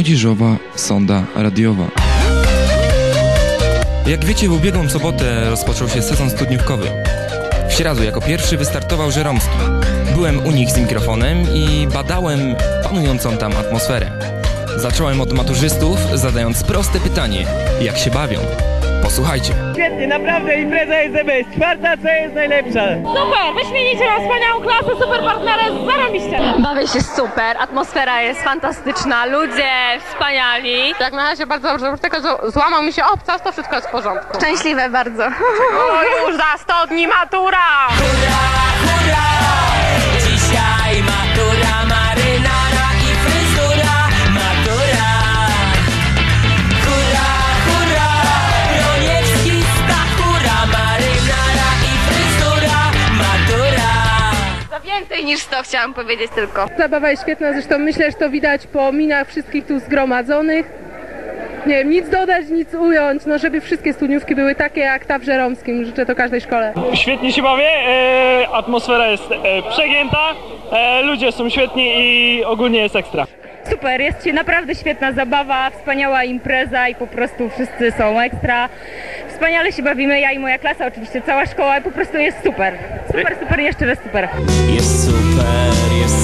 Młodzieżowa Sonda Radiowa. Jak wiecie, w ubiegłą sobotę rozpoczął się sezon studniówkowy. W Sieradzu jako pierwszy wystartował Żeromski. Byłem u nich z mikrofonem i badałem panującą tam atmosferę. Zacząłem od maturzystów, zadając proste pytanie: jak się bawią? Posłuchajcie. Świetnie, naprawdę impreza jest the best. Czwarta co jest najlepsza. Super, wyśmienicie mam wspaniałą klasę, super partnerę, zarobiście. Bawię się super, atmosfera jest fantastyczna, ludzie wspaniali. Jak na razie bardzo dobrze, że złamał mi się obcas, to wszystko jest w porządku. Szczęśliwe bardzo. O, już za 100 dni matura! Dzisiaj niż 100 chciałam powiedzieć tylko. Zabawa jest świetna, zresztą myślę, że to widać po minach wszystkich tu zgromadzonych. Nie wiem, nic dodać, nic ująć, no żeby wszystkie studniówki były takie jak ta w Żeromskim. Życzę to każdej szkole. Świetnie się bawię, e, atmosfera jest e, przegięta, e, ludzie są świetni i ogólnie jest ekstra. Super, jest się naprawdę świetna zabawa, wspaniała impreza i po prostu wszyscy są ekstra. Wspaniale się bawimy, ja i moja klasa, oczywiście cała szkoła, po prostu jest super. Super, super, jeszcze raz super. Jest super, jest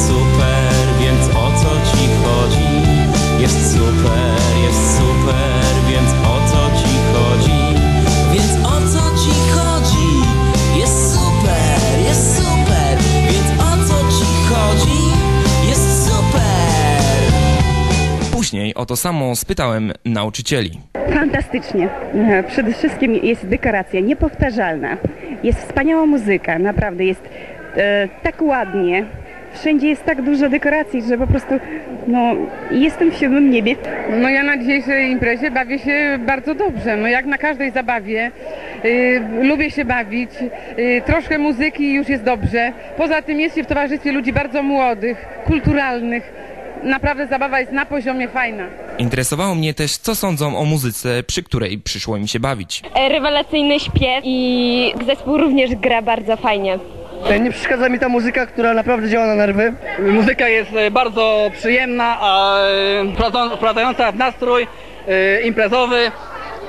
o to samo spytałem nauczycieli. Fantastycznie. E, Przede wszystkim jest dekoracja niepowtarzalna. Jest wspaniała muzyka, naprawdę jest e, tak ładnie. Wszędzie jest tak dużo dekoracji, że po prostu no, jestem w siódmym niebie. No ja na dzisiejszej imprezie bawię się bardzo dobrze, no jak na każdej zabawie. Y, lubię się bawić, y, troszkę muzyki już jest dobrze. Poza tym jest się w towarzystwie ludzi bardzo młodych, kulturalnych. Naprawdę zabawa jest na poziomie fajna. Interesowało mnie też, co sądzą o muzyce, przy której przyszło mi się bawić. Rewelacyjny śpiew i zespół również gra bardzo fajnie. Nie przeszkadza mi ta muzyka, która naprawdę działa na nerwy. Muzyka jest e, bardzo przyjemna, a e, wprowadzająca w nastrój e, imprezowy.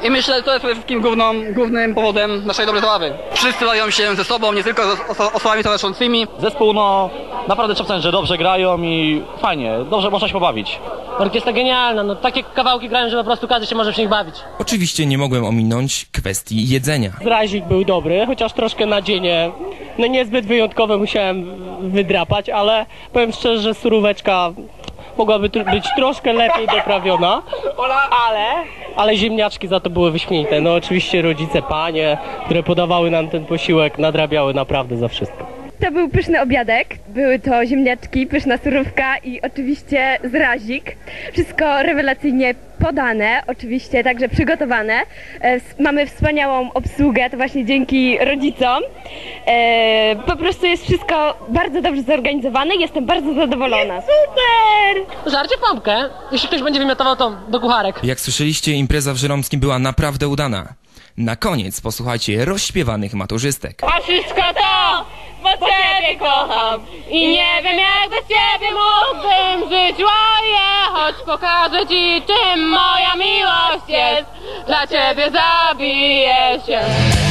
I myślę, że to jest przede wszystkim główną, głównym powodem naszej dobrej zabawy. Wszyscy bawią się ze sobą, nie tylko z oso- osobami towarzyszącymi. Zespół, no naprawdę trzeba że dobrze grają i fajnie, dobrze można się pobawić. Orkiestra genialna, no takie kawałki grają, że po prostu każdy się może w nich bawić. Oczywiście nie mogłem ominąć kwestii jedzenia. Zrazik był dobry, chociaż troszkę nadzienie, no niezbyt wyjątkowe musiałem wydrapać, ale powiem szczerze, że suróweczka mogłaby być troszkę lepiej doprawiona, ale, ale ziemniaczki za to były wyśmienite. No oczywiście rodzice, panie, które podawały nam ten posiłek, nadrabiały naprawdę za wszystko. To był pyszny obiadek, były to ziemniaczki, pyszna surówka i oczywiście zrazik. Wszystko rewelacyjnie podane, oczywiście także przygotowane. E, Mamy wspaniałą obsługę, to właśnie dzięki rodzicom. E, po prostu jest wszystko bardzo dobrze zorganizowane i jestem bardzo zadowolona. Super! Żarcie pompkę, jeśli ktoś będzie wymiotował to do kucharek. Jak słyszeliście, impreza w Żeromskim była naprawdę udana. Na koniec posłuchajcie rozśpiewanych maturzystek. A wszystko to, bo Ciebie kocham. I nie wiem jak bez Ciebie mógłbym żyć, oje, choć pokażę Ci czym moja miłość jest, dla Ciebie zabiję się.